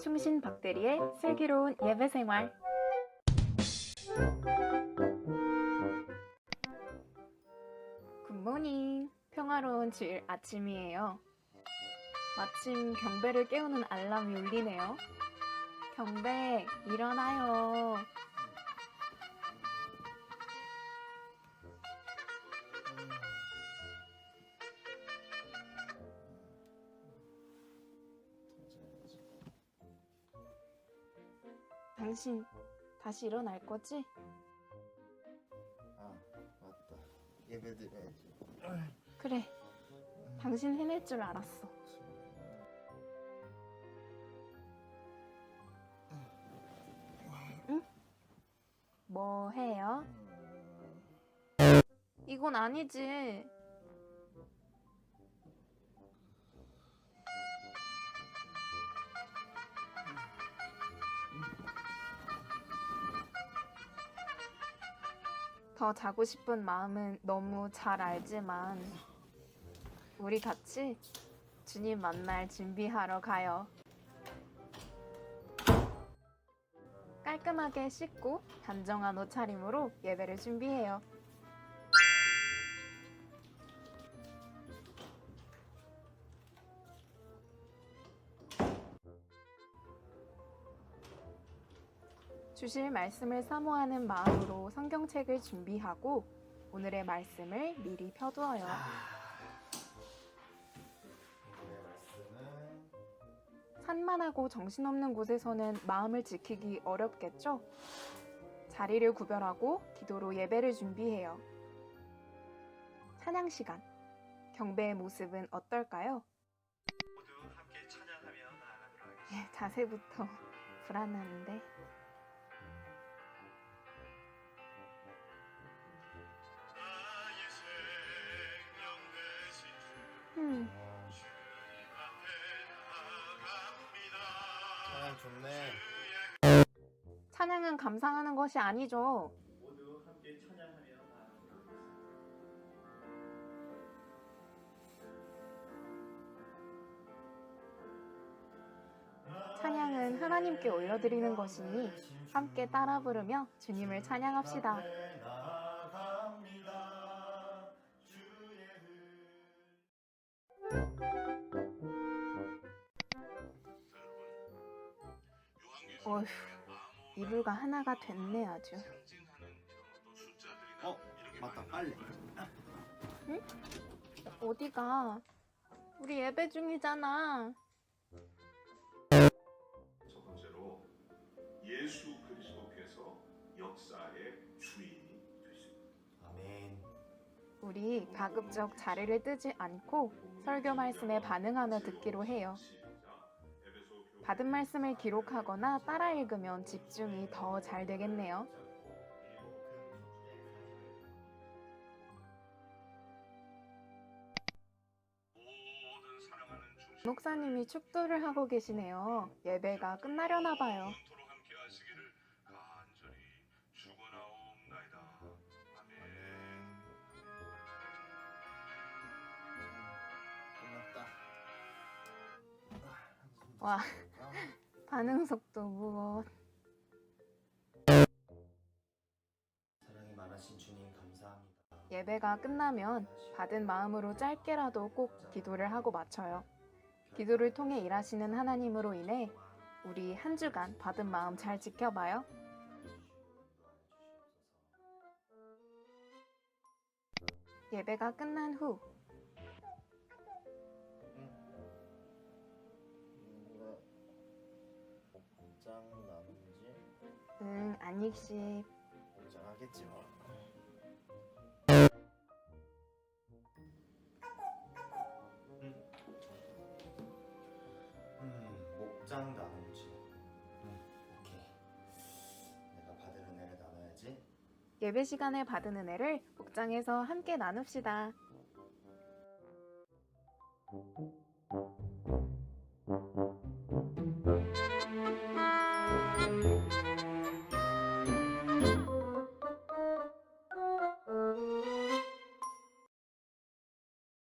충신 박대리의 슬기로운 예배 생활. 굿모닝. 평화로운 주일 아침이에요. 마침 경배를 깨우는 알람이 울리네요. 경배, 일어나요. 당신 다시 일어날 거지? 아 맞다 예배 드려야지 그래. 당신 해낼 줄 알았어. 응? 뭐 해요? 이건 아니지. 더 자고 싶은 마음은 너무 잘 알지만 우리 같이 주님 만날 준비하러 가요. 깔끔하게 씻고 단정한 옷차림으로 예배를 준비해요. 주실 말씀을 사모하는 마음으로 성경책을 준비하고 오늘의 말씀을 미리 펴두어요. 오늘의 말씀은 산만하고 정신없는 곳에서는 마음을 지키기 어렵겠죠? 자리를 구별하고 기도로 예배를 준비해요. 찬양 시간. 경배의 모습은 어떨까요? 모두 함께 찬양하며 나아가도록 하겠습니다. 예, 자세부터 불안한데. 찬양 좋네 찬양은 감상하는 것이 아니죠. 모두 함께 찬양하며. 찬양은 하나님께 올려드리는 것이니 함께 따라 부르며 주님을 찬양합시다. 나아갑니다. 주의 어휴, 이불과 하나가 됐네 아주. 어 맞다 빨래 어디가? 우리 예배 중이잖아. 첫 번째로 예수 그리스도께서 역사의 주인이 되십니다. 아멘 우리 가급적 자리를 뜨지 않고 설교 말씀에 반응하며 듣기로 해요. 받은 말씀을 기록하거나 따라 읽으면 집중이 더 잘 되겠네요. 목사님이 축도를 하고 계시네요. 예배가 끝나려나 봐요. 와. 반응 속도 무엇? 사랑이 많으신 주님 감사합니다 예배가 끝나면 받은 마음으로 짧게라도 꼭 기도를 하고 마쳐요. 기도를 통해 일하시는 하나님으로 인해 우리 한 주간 받은 마음 잘 지켜봐요. 예배가 끝난 후 5장 남은지 응, 안익십. 5장 하겠지 뭐. 음, 음, 목장 나눔지. 음, 오케이. 내가 받을 은혜를 나눠야지. 예배 시간에 받은 은혜를 목장에서 함께 나눕시다.